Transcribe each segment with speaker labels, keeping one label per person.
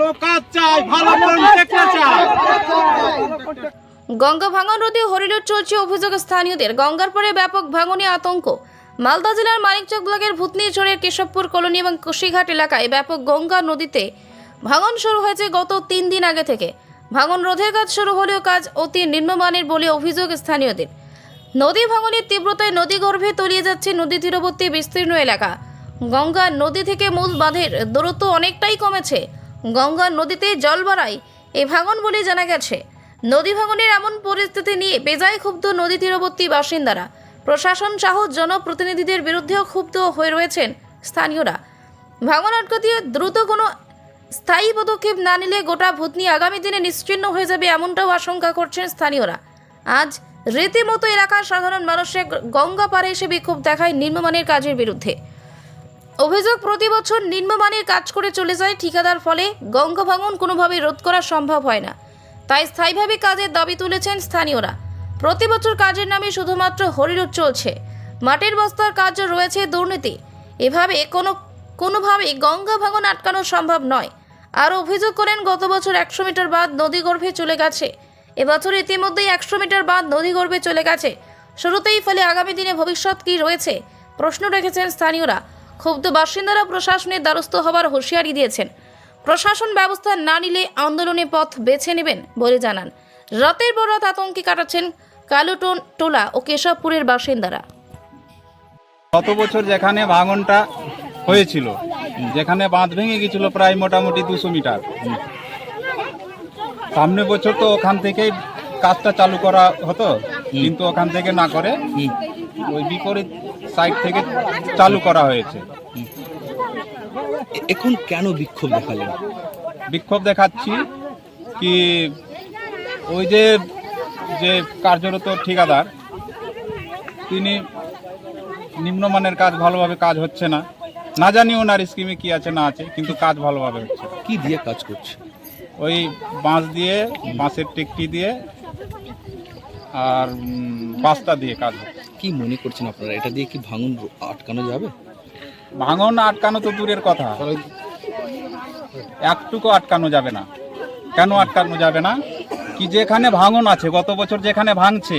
Speaker 1: ভালো কাজ চাই, ভালো চাই।
Speaker 2: গঙ্গা ভাঙন রোধে হরিলুট চলছে অভিযোগ স্থানীয়দের। গঙ্গার পরে ব্যাপক ভাঙনে আতঙ্ক। মালদা জেলার মানিকচক ব্লকের ভূতনিচরের কেশবপুর কলোনি এবং কুশিঘাট এলাকায় ব্যাপক গঙ্গা নদীতে ভাঙন শুরু হয়েছে গত তিন দিন আগে থেকে। ভাঙন রোধের কাজ শুরু হলেও কাজ অতি নিম্নমানের বলে অভিযোগ স্থানীয়দের। নদী ভাঙনের তীব্রতায় নদী গর্ভে তলিয়ে যাচ্ছে নদী তীরবর্তী বিস্তীর্ণ এলাকা। গঙ্গা নদী থেকে মূল বাঁধের দূরত্ব অনেকটাই কমেছে। গঙ্গা নদীতে জল বাড়ায় এই ভাঙন বলে জানা গেছে। নদী ভাঙনের এমন পরিস্থিতি নিয়ে বেজায় ক্ষুব্ধ নদী তীরবর্তী বাসিন্দারা। প্রশাসন সহ জনপ্রতিনিধিদের বিরুদ্ধেও ক্ষুব্ধ হয়ে রয়েছেন স্থানীয়রা। ভাঙন আটকাতে দ্রুত কোনো স্থায়ী পদক্ষেপ না নিলে গোটা ভূতনি আগামী দিনে নিশ্চিহ্ন হয়ে যাবে এমনটাও আশঙ্কা করছেন স্থানীয়রা। আজ রীতিমতো এলাকার সাধারণ মানুষের গঙ্গা পারে এসে বিক্ষোভ দেখায় নিম্নমানের কাজের বিরুদ্ধে। অভিযোগ প্রতি বছর নিম্নমানের কাজ করে চলে যায়, ঠিকাদার ফলে গঙ্গা ভাঙন কোনোভাবেই রোধ করা সম্ভব হয় না। তাই স্থায়ীভাবে কাজের দাবি তুলেছেন স্থানীয়রা। প্রতি বছর কাজের নামে শুধুমাত্র হরিলুট চলছে। মাটির বস্তার কাজও রয়েছে দুর্নীতি। এভাবে কোনো কোনোভাবেই গঙ্গা ভাঙন আটকানো সম্ভব নয়। আর অভিযোগ করেন, গত বছর একশো মিটার বাদ নদীগর্ভে চলে গেছে। এবছর ইতিমধ্যেই একশো মিটার বাদ নদীগর্ভে চলে গেছে। শুরুতেই ফলে আগামী দিনে ভবিষ্যৎ কী রয়েছে, প্রশ্ন রেখেছেন স্থানীয়রা। ক্ষুব্ধ বাসিন্দারা প্রশাসনের দ্বারস্থ হবার হুঁশিয়ারি দিয়েছেন। প্রশাসন ব্যবস্থা না নিলে আন্দোলনের পথ বেছে নেবেন বলে জানান। রাতের পর রাত আতঙ্কে কাটাচ্ছেন কালুটন টোলা ও কেশবপুরের বাসিন্দারা।
Speaker 1: গত বছর যেখানে ভাঙনটা হয়েছিল যেখানে বাঁধ ভেঙে গেছিল প্রায় মোটামুটি দুশো মিটার। সামনে বছর তো ওখান থেকেই কাজটা চালু করা হতো কিন্তু ওখান থেকে না করে ওই বিপরীত সাইড থেকে চালু করা হয়েছে।
Speaker 3: এখন কেন বিক্ষোভ দেখালেন?
Speaker 1: বিক্ষোভ দেখাচ্ছি কি ওই যে যে কার্যরত ঠিকাদার তিনি নিম্নমানের কাজ ভালোভাবে কাজ হচ্ছে না। না জানি ওনার স্কিমে কি আছে না আছে কিন্তু কাজ ভালোভাবে হচ্ছে।
Speaker 3: কি দিয়ে কাজ করছে?
Speaker 1: ওই বাঁশ দিয়ে বাঁশের টেকটি দিয়ে আর বাস্তা দিয়ে কাজ হচ্ছে।
Speaker 3: কি মনে করছেন আপনারা? এটা দিয়ে কি ভাঙন আটকানো যাবে?
Speaker 1: ভাঙন আটকানো তো দূরের কথা। একটুকু আটকানো যাবে না। কেন আটকানো যাবে না? কি যেখানে ভাঙন আছে, গত বছর যেখানে ভাঙছে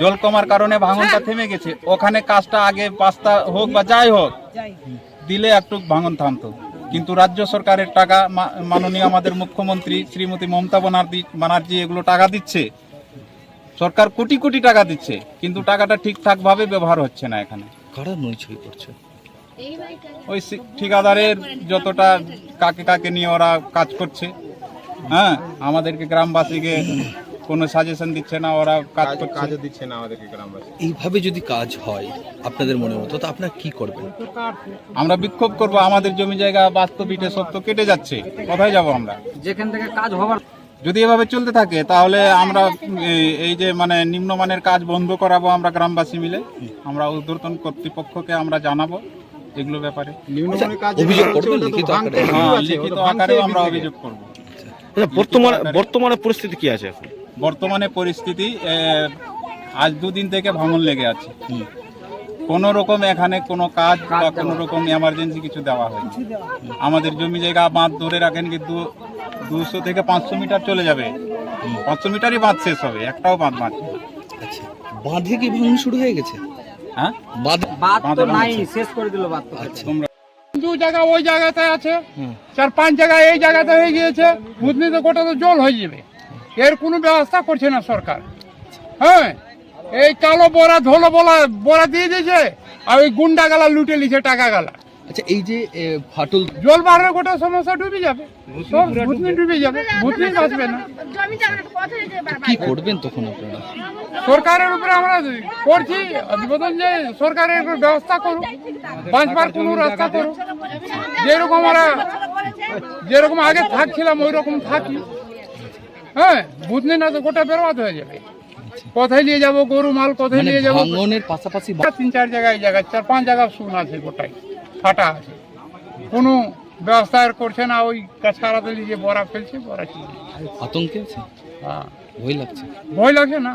Speaker 1: জল কমার কারণে ভাঙনটা থেমে গেছে, ওখানে কাজটা আগে পাস্তা হোক বা যাই হোক, দিলে একটু ভাঙন থামতো। কিন্তু রাজ্য সরকারের টাকা মাননীয় আমাদের মুখ্যমন্ত্রী শ্রীমতী মমতা ব্যানার্জি ব্যানার্জি এগুলো টাকা দিচ্ছে। সরকার কোটি কোটি টাকা দিচ্ছে কিন্তু টাকাটা ঠিকঠাক ভাবে ব্যবহার হচ্ছে না এখানে।
Speaker 3: কারা নই করছে?
Speaker 1: ওই ঠিকাদারের যতটা কাকে কাকে নিয়ে ওরা কাজ করছে হ্যাঁ? আমাদেরকে গ্রামবাসীকে কোনো সাজেশন দিচ্ছে না ওরা কাজ করছে।
Speaker 4: কাজও দিচ্ছে না আমাদেরকে গ্রামবাসী।
Speaker 3: এইভাবে যদি কাজ হয় আপনাদের মনে মতো তো আপনারা কি করবেন?
Speaker 1: আমরা বিক্ষোভ করব আমাদের জমি জায়গা বাস্তব ইটে সব কেটে যাচ্ছে কোথায় যাব আমরা?
Speaker 5: যেখান থেকে কাজ হবার
Speaker 1: যদি এভাবে চলতে থাকে তাহলে আমরা এই- এই যে মানে নিম্নমানের কাজ বন্ধ করাবো আমরা গ্রামবাসী মিলে। আমরা ঊর্ধ্বতন কর্তৃপক্ষকে আমরা জানাব এগুলো ব্যাপারে।
Speaker 4: তো
Speaker 3: লিখিত আকারে?
Speaker 1: হ্যাঁ আমরা অভিযোগ করব।
Speaker 6: আচ্ছা বর্তমানে বর্তমানে পরিস্থিতি কি আছে এখন?
Speaker 1: বর্তমানে পরিস্থিতি আজ দুদিন থেকে ভাঙন লেগে আছে। কোনো রকম এখানে কোনো কাজ বা কোনো রকম এমার্জেন্সি কিছু দেওয়া হয়নি। আমাদের জমি জায়গা বাঁধ ধরে রাখেন কিন্তু দুশো থেকে পাঁচশো মিটার চলে যাবে। পাঁচশো মিটারই বাঁধ শেষ হবে একটাও বাঁধ বাঁধ
Speaker 3: আচ্ছা বাঁধে কি ভাঙন শুরু হয়ে গেছে?
Speaker 1: হ্যাঁ?
Speaker 3: বাঁধ
Speaker 5: বাদ নাই শেষ। করে দিল বাদ
Speaker 3: আচ্ছা।
Speaker 7: দু জায়গা ওই জায়গাতে আছে চার পাঁচ জায়গায় এই জায়গাতে হয়ে গিয়েছে বুধনিতে গোটা তো জল হয়ে যাবে। এর কোনো ব্যবস্থা করছে না সরকার। হ্যাঁ এই কালো বড়া ধলো বলা বড়া দিয়ে দিয়েছে আর ওই গুন্ডা গালা লুটে লিছে টাকা গালা।
Speaker 3: আচ্ছা এই যে ফাটল
Speaker 7: জল বাড়লে গোটা সমস্যা ডুবে যাবে। সব ভূতনি ডুবে যাবে। ভূতনি বাঁচবে না।
Speaker 3: কি করবেন তখন আপনারা?
Speaker 7: সরকারের উপরে আমরা করছি আবেদন যে সরকারের উপর ব্যবস্থা করুক বাঁচবার কোনো রাস্তা করুক যেরকম আমরা যেরকম আগে থাকছিলাম ওই রকম থাকি। হ্যাঁ বুঝলি না তো গোটা বেরোয়াদ হয়ে যাবে। কোথায় নিয়ে যাব গরু মাল কোথায়
Speaker 3: মানে
Speaker 7: নিয়ে যাব?
Speaker 3: পাশাপাশি
Speaker 7: তিন চার জায়গায় জায়গায় চার পাঁচ জায়গা শুন আছে গোটাই ফাটা আছে। কোনো ব্যবস্থা আর করছে না ওই কাছাড়াতে যে বড়া ফেলছে বড়া
Speaker 3: আতঙ্কে আছে
Speaker 7: হ্যাঁ।
Speaker 3: ভয় লাগছে?
Speaker 7: ভয় লাগছে না।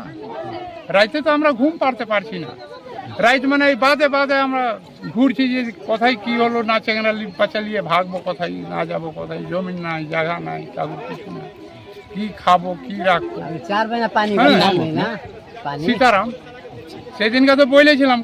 Speaker 7: রাইতে তো আমরা ঘুম পারতে পারছি না। রাইত মানে এই বাদে বাদে আমরা ঘুরছি যে কোথায় কি হলো না চেঙ্গা পাচালিয়ে ভাগবো কোথায় না যাব কোথায় জমি নাই জায়গা নাই কাগজ কিছু নাই। কি খাব কি রাখব? হ্যাঁ।
Speaker 8: না?
Speaker 7: সীতারাম। সেদিনকে তো বলেছিলাম